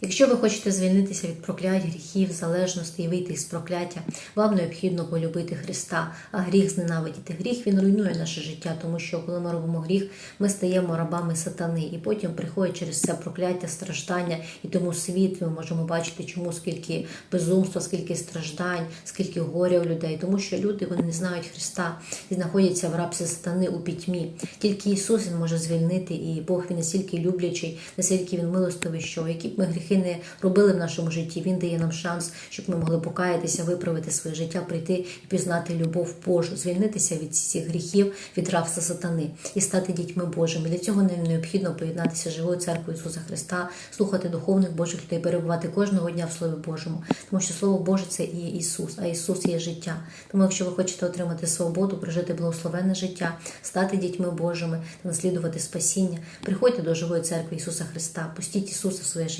Якщо ви хочете звільнитися від проклять, гріхів, залежності і вийти із прокляття, вам необхідно полюбити Христа, а гріх зненавидіти. Гріх він руйнує наше життя, тому що коли ми робимо гріх, ми стаємо рабами сатани, і потім приходять через це прокляття, страждання, і тому світ ми можемо бачити, чому скільки безумства, скільки страждань, скільки горя у людей, тому що люди вони не знають Христа і знаходяться в рабстві сатани у пітьмі. Тільки Ісус він може звільнити, і Бог він настільки люблячий, настільки він милостивий, що які б ми гріхи не робили в нашому житті, він дає нам шанс, щоб ми могли покаятися, виправити своє життя, прийти і пізнати любов Божу, звільнитися від цих гріхів, від рабства сатани і стати дітьми Божими. Для цього нам необхідно поєднатися з живою церквою Ісуса Христа, слухати духовних Божих людей, перебувати кожного дня в Слові Божому, тому що Слово Боже це і Ісус, а Ісус є життя. Тому, якщо ви хочете отримати свободу, прожити благословенне життя, стати дітьми Божими та наслідувати спасіння, приходьте до живої церкви Ісуса Христа, пустіть Ісуса в своє життя.